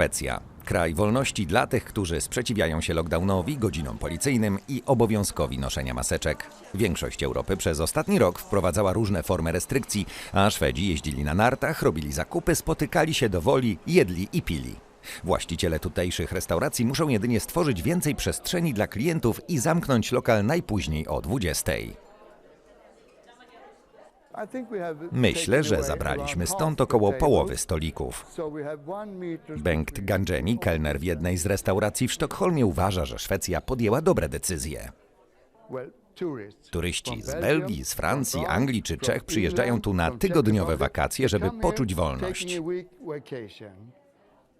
Szwecja. Kraj wolności dla tych, którzy sprzeciwiają się lockdownowi, godzinom policyjnym i obowiązkowi noszenia maseczek. Większość Europy przez ostatni rok wprowadzała różne formy restrykcji, a Szwedzi jeździli na nartach, robili zakupy, spotykali się do woli, jedli i pili. Właściciele tutejszych restauracji muszą jedynie stworzyć więcej przestrzeni dla klientów i zamknąć lokal najpóźniej o 20. Myślę, że zabraliśmy stąd około połowy stolików. Bengt Gangeni, kelner w jednej z restauracji w Sztokholmie, uważa, że Szwecja podjęła dobre decyzje. Turyści z Belgii, z Francji, Anglii czy Czech przyjeżdżają tu na tygodniowe wakacje, żeby poczuć wolność.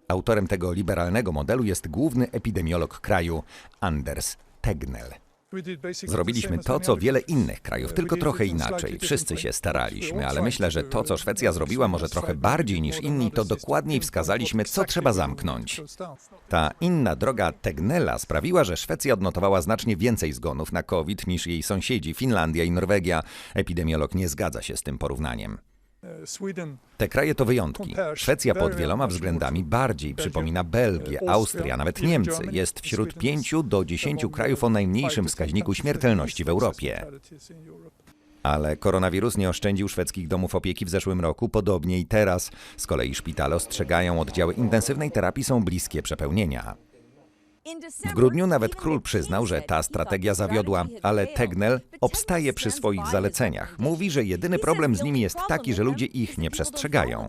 Autorem tego liberalnego modelu jest główny epidemiolog kraju, Anders Tegnell. Zrobiliśmy to, co wiele innych krajów, tylko trochę inaczej. Wszyscy się staraliśmy, ale myślę, że to, co Szwecja zrobiła może trochę bardziej niż inni, to dokładniej wskazaliśmy, co trzeba zamknąć. Ta inna droga Tegnella sprawiła, że Szwecja odnotowała znacznie więcej zgonów na COVID niż jej sąsiedzi Finlandia i Norwegia. Epidemiolog nie zgadza się z tym porównaniem. Te kraje to wyjątki. Szwecja pod wieloma względami bardziej przypomina Belgię, Austrię, nawet Niemcy. Jest wśród 5 do 10 krajów o najmniejszym wskaźniku śmiertelności w Europie. Ale koronawirus nie oszczędził szwedzkich domów opieki w zeszłym roku, podobnie i teraz. Z kolei szpitale ostrzegają, oddziały intensywnej terapii są bliskie przepełnienia. W grudniu nawet król przyznał, że ta strategia zawiodła, ale Tegnell obstaje przy swoich zaleceniach. Mówi, że jedyny problem z nimi jest taki, że ludzie ich nie przestrzegają.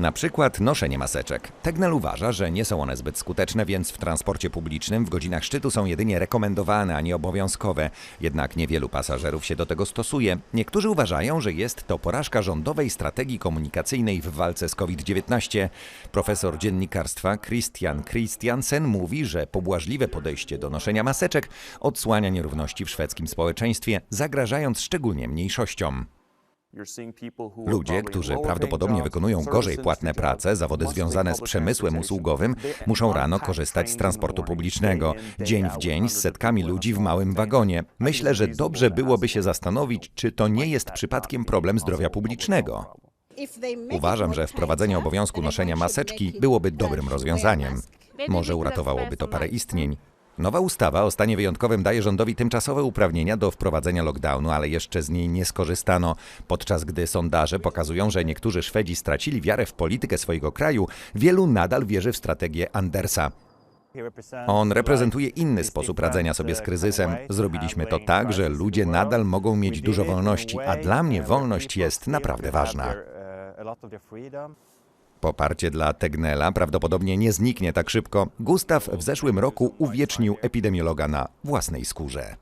Na przykład noszenie maseczek. Tegnell uważa, że nie są one zbyt skuteczne, więc w transporcie publicznym w godzinach szczytu są jedynie rekomendowane, a nie obowiązkowe. Jednak niewielu pasażerów się do tego stosuje. Niektórzy uważają, że jest to porażka rządowej strategii komunikacyjnej w walce z COVID-19. Profesor dziennikarstwa Christian Christiansen mówi, że pobłażliwe podejście do noszenia maseczek odsłania nierówności w szwedzkim społeczeństwie, zagrażając szczególnie mniejszościom. Ludzie, którzy prawdopodobnie wykonują gorzej płatne prace, zawody związane z przemysłem usługowym, muszą rano korzystać z transportu publicznego, dzień w dzień z setkami ludzi w małym wagonie. Myślę, że dobrze byłoby się zastanowić, czy to nie jest przypadkiem problem. zdrowia publicznego. Uważam, że wprowadzenie obowiązku noszenia maseczki byłoby dobrym rozwiązaniem. Może uratowałoby to parę istnień. Nowa ustawa o stanie wyjątkowym daje rządowi tymczasowe uprawnienia do wprowadzenia lockdownu, ale jeszcze z niej nie skorzystano. Podczas gdy sondaże pokazują, że niektórzy Szwedzi stracili wiarę w politykę swojego kraju, wielu nadal wierzy w strategię Andersa. On reprezentuje inny sposób radzenia sobie z kryzysem. Zrobiliśmy to tak, że ludzie nadal mogą mieć dużo wolności, a dla mnie wolność jest naprawdę ważna. Poparcie dla Tegnella prawdopodobnie nie zniknie tak szybko. Gustaw w zeszłym roku uwiecznił epidemiologa na własnej skórze.